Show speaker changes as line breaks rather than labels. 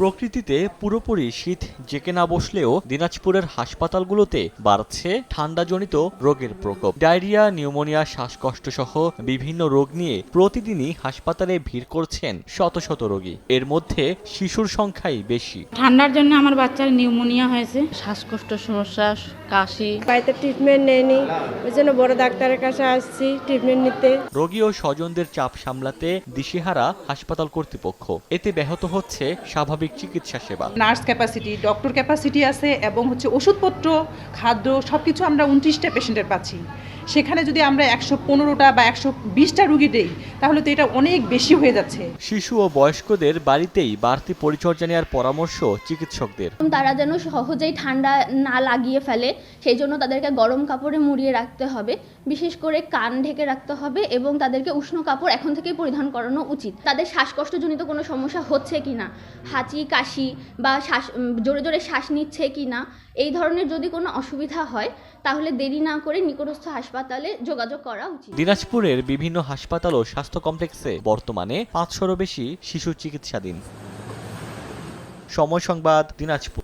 প্রকৃতিতে পুরোপুরি শীত জেকে না বসলেও দিনাজপুরের হাসপাতালগুলোতে বাড়ছে ঠান্ডাজনিত রোগের প্রকোপ। ডায়রিয়া নিউমোনিয়া শ্বাসকষ্ট সহ বিভিন্ন রোগ নিয়ে প্রতিদিনই হাসপাতালে ভিড় করছেন শত শত রোগী। এর মধ্যে শিশুর সংখ্যাই বেশি।
ঠান্ডার জন্য আমার বাচ্চার নিউমোনিয়া হয়েছে
শ্বাসকষ্ট সমস্যা কাশি।
বাড়িতে ট্রিটমেন্ট নেয়নি ওই জন্য বড় ডাক্তারের কাছে আসছি ট্রিটমেন্ট নিতে।
রোগী ও স্বজনদের চাপ সামলাতে দিশেহারা হাসপাতাল কর্তৃপক্ষ। এতে ব্যাহত হচ্ছে স্বাভাবিক চিকিৎসা সেবা।
নার্স ক্যাপাসিটি, ডক্টর ক্যাপাসিটি আছে এবং হচ্ছে ওষুধপত্র, খাদ্য সব কিছু আমরা উনত্রিশটা পেশেন্টের পাচ্ছি। সেখানে যদি আমরা একশো পনেরোটা বা একশো বিশটা রুগী দেই তাহলে তো এটা অনেক বেশি হয়ে যাচ্ছে।
শিশু ও বয়স্কদের বাড়িতেই বাড়তি পরিচর্যা নেওয়ার পরামর্শ চিকিৎসকদের।
তারা যেন সহজেই ঠান্ডা না লাগিয়ে ফেলে সেই জন্য তাদেরকে গরম কাপড়ে মুড়িয়ে রাখতে হবে। বিশেষ করে কান ঢেকে রাখতে হবে এবং তাদেরকে উষ্ণ কাপড় এখন থেকেই পরিধান করানো উচিত। তাদের শ্বাসকষ্টজনিত কোনো সমস্যা হচ্ছে কি না? হাঁচি কাশি বা শ্বাস জোরে জোরে শ্বাস নিচ্ছে কি না? এই ধরনের যদি কোনো অসুবিধা হয় তাহলে দেরি না করে নিকটস্থ হাসপাতালে যোগাযোগ করা উচিত।
দিনাজপুরের বিভিন্ন হাসপাতাল ও স্বাস্থ্য কমপ্লেক্সে বর্তমানে পাঁচশোরও বেশি শিশু চিকিৎসাধীন। সময় সংবাদ, দিনাজপুর।